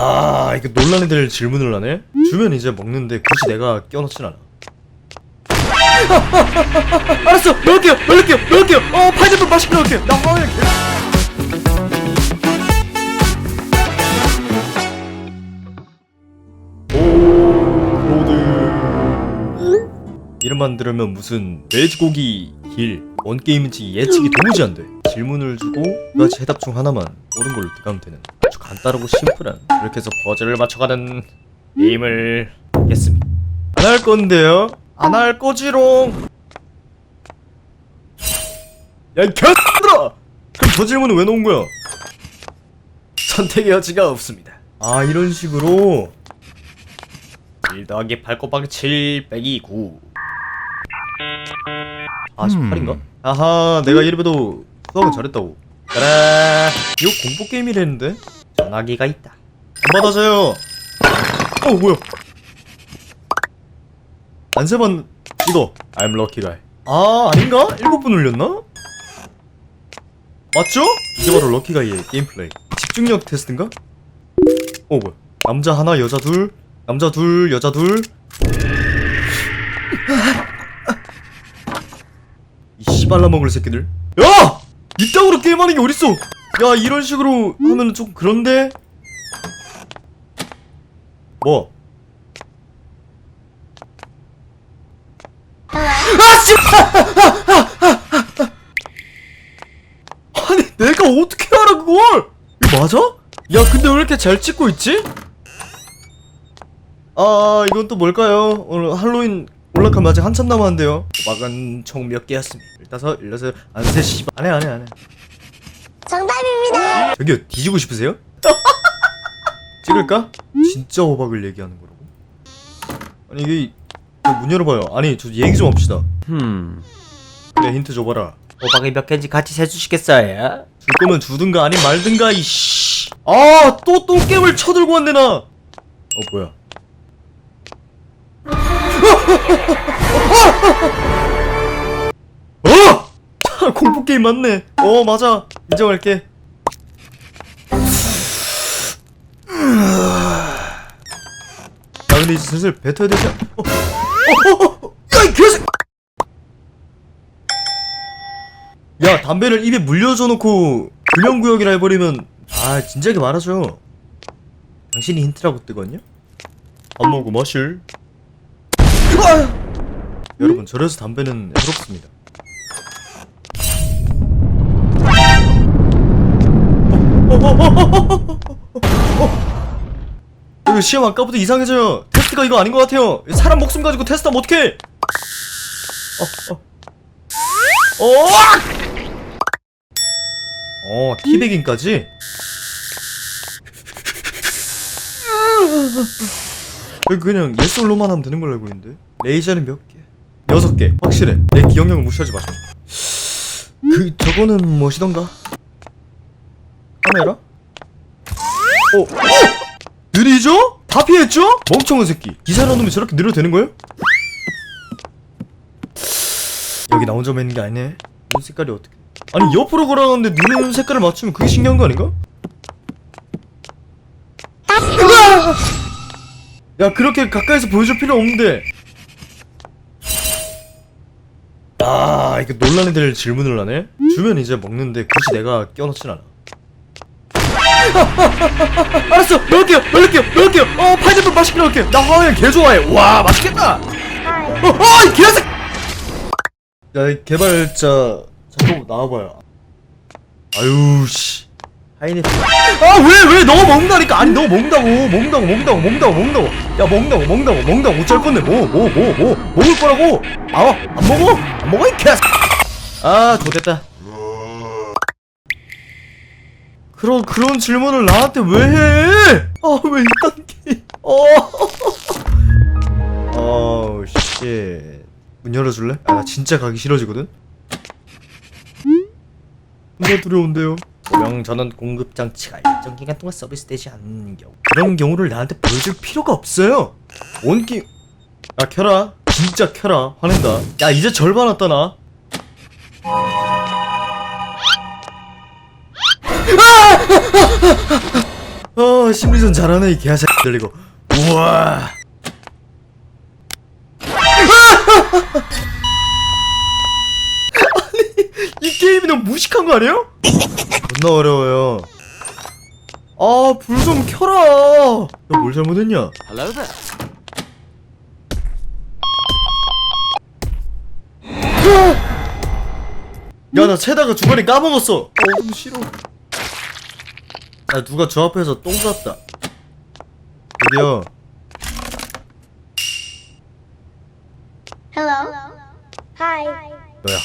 아 이거 논란이 될 질문을 하네? 주면 이제 먹는데 굳이 내가 껴넣진 않아. 알았어. 넣을게요. 넣을게요. 넣을게요. 어 파인애플 맛있게 넣을게요. 나 어, 개... 이름만 들으면 무슨 돼지고기 길 원게임인지 예측이 도무지 안돼. 질문을 주고 두 가지 해답 중 하나만 옳은 걸로 들어가면 되는 아주 간단하고 심플한 그렇게 해서 퍼즐을 맞춰가는 게임을 하겠습니다. 안 할 건데요? 안 할 거지롱! 야이 개들아! 그럼 저 질문은 왜 놓은 거야? 선택의 여지가 없습니다. 아 이런 식으로? 1 더하기 8 곱하기 7 빼기 9 아 18인가? 아하 내가 이래봬도 수학은 잘했다고. 그래 이거 공포 게임이랬는데 전화기가 있다. 안 받아줘요. 어 뭐야? 안 세번 이거 I'm lucky guy. 아 아닌가? 일곱 분 올렸나? 맞죠? 이게 바로 럭키 가이의 게임 플레이 집중력 테스트인가? 어 뭐야? 남자 하나 여자 둘. 남자 둘 여자 둘. 이 씨발라 먹을 새끼들. 야! 이따구로 게임하는 게 어딨어 야 이런 식으로 하면 좀 그런데 뭐? 아 씨발 아니 내가 어떻게 알아 그걸 이거 맞아? 야 근데 왜 이렇게 잘 찍고 있지? 아 이건 또 뭘까요? 오늘 할로윈 올라가면 아직 한참 남았는데요 도박은 총몇 개였습니다 일다섯 일여섯 안세 씨발 안해 안해 안해 저기요 뒤지고 싶으세요? 찍을까? 진짜 호박을 얘기하는 거라고? 아니 이게 문 열어봐요. 아니 저 얘기 좀 합시다. 그래 힌트 줘봐라. 호박이 몇 개인지 같이 세주시겠어요? 줄 거면 주든가 아니 말든가 이씨. 아또 똥겜을 쳐들고 왔네 나어 뭐야? 어! 차, 공포 게임 맞네. 어 맞아. 인정할게 야 근데 이제 슬슬 뱉어야 되지 않... 어, 어, 어, 어, 야 이 개새 야 담배를 입에 물려줘 놓고 금연구역이라 해버리면 아 진작에 말하죠 당신이 힌트라고 뜨거든요? 안 먹고 마실 여러분 저래서 담배는 해롭습니다 이거 시험 아까부터 이상해져요 테스트가 이거 아닌 것 같아요 사람 목숨 가지고 테스트하면 어떡해 어, 어. 어! 어, 티베깅까지? 그냥 예솔로만 하면 되는 걸로 알고 있는데 레이저는 몇 개? 여섯 개 확실해 내 기억력을 무시하지 마시고 그 저거는 무엇이던가? 카메라? 어? 어? 느리죠? 다 피했죠? 멍청한 새끼 기사라는 놈이 저렇게 느려도 되는 거예요? 여기 나 혼자 있는 게 아니네 눈 색깔이 어떻게 아니 옆으로 걸어가는데 눈 색깔을 맞추면 그게 신기한 거 아닌가? 야 그렇게 가까이서 보여줄 필요 없는데 아 이거 논란이 될 질문을 하네 주면 이제 먹는데 굳이 내가 껴넣진 않아 알았어 넣을게요 넣을게요 넣을게요 어 파인애플 맛있게 넣을게요 나 하얀 개 좋아해 와 맛있겠다 어이 개새 야이 개발자 잠깐 나와봐요 아유 씨 하이네스 아왜 왜너 먹는다니까 아니 너 먹는다고 먹는다고 먹는다고 먹는다고 먹는다고 야 먹는다고 먹는다고 먹는다고 어쩔 건데 뭐 뭐 뭐 뭐 먹을 거라고 아안 먹어 안 먹어 이 개새 아 좋겠다 그런 그런 질문을 나한테 왜 해? 아왜 이딴 게? 어. 어우 씨. 문 열어줄래? 아 나 진짜 가기 싫어지거든. 뭔가 두려운데요. 분명 저는 공급 장치가 일정 기간 동안 서비스되지 않는 경우 그런 경우를 나한테 보여줄 필요가 없어요. 온기 야 켜라. 진짜 켜라. 화낸다. 야 이제 절반 왔다 나. 아 아 심리전 잘하네 이 개새끼 들리고 우와. 아니 이 게임이 너무 무식한 거 아니에요? 존나 어려워요. 아 불 좀 켜라. 너 뭘 잘못했냐? Hello there. 야 나 채다가 주머니 까먹었어. 어 싫어 야 누가 저 앞에서 똥 쌌다. 드디어. Hello. Hi. 너야.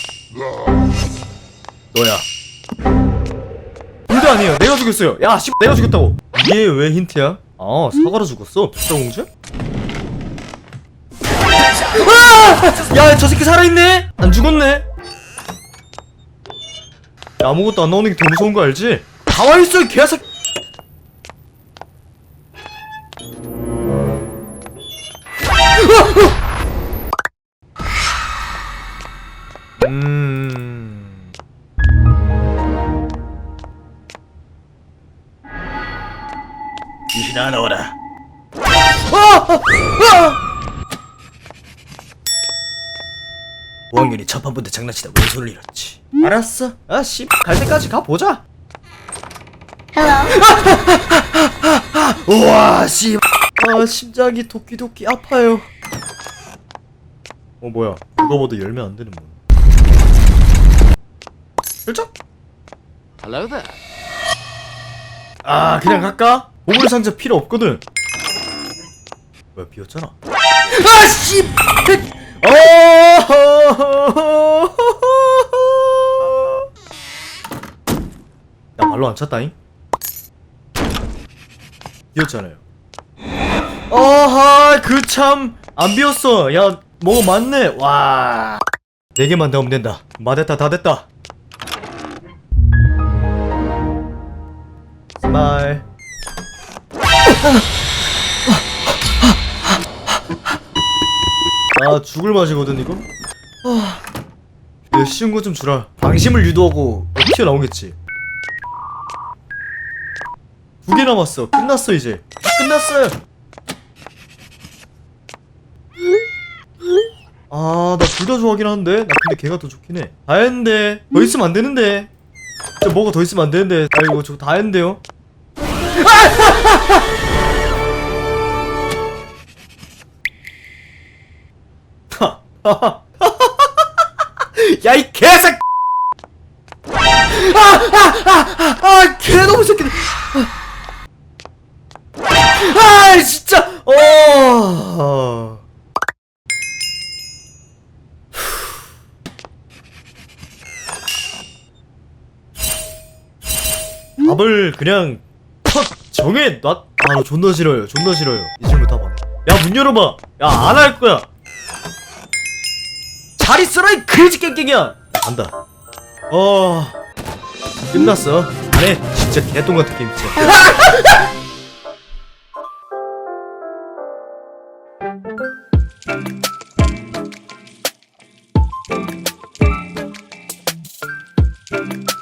너야. 둘도 아니에요. 내가 죽였어요. 야 씨, 내가 죽였다고. 이게 왜 힌트야? 아 사과로 죽었어? 백설공주? 야저 새끼 살아있네? 안 죽었네? 야, 아무것도 안 나오는 게 더 무서운 거 알지? 가만있어 이 개새끼 왕년이 첫한 번도 장난치다 왜 소리를 잃었지 알았어 아씨 갈 때까지 가보자 Hello. 우와 씨. 아 심장이 도끼도끼 아파요. 어 뭐야? 누가 봐도 열면 안 되는 문. 열정? Hello there. 아 그냥 갈까? 보물 상자 필요 없거든. 뭐야 비었잖아. 아 씨. 어. 나 발로 안 찼다잉. 비었잖아요. 어하 그 참 안 비었어. 야 뭐가 많네. 와. 네 개만 더 하면 된다. 마 됐다 다 됐다. 스마일. 아 죽을 맛이거든 이거. 아. 야, 쉬운 거 좀 주라. 방심을 유도하고 뭐 튀어나오겠지. 두 개 남았어. 끝났어 이제. 다 끝났어요. 아, 나 둘 다 좋아하긴 하는데. 나 근데 걔가 더 좋긴 해. 다 했는데. 더 있으면 안 되는데. 진짜 뭐가 더 있으면 안 되는데. 아이고, 저다 했는데요. 야, 이 개새끼! 아, 아, 아, 아, 개놈의 새끼들! 아, 진짜! 어. 답을 그냥 턱 정해 놨. 아, 나 존나 싫어요. 존나 싫어요. 이 친구 답 안. 해. 야, 문 열어봐. 야, 안 할 거야. 자리 쓰라 이 그지 깽깽이야. 간다. 어. 끝났어. 안해 진짜 개똥같은 게임 진짜.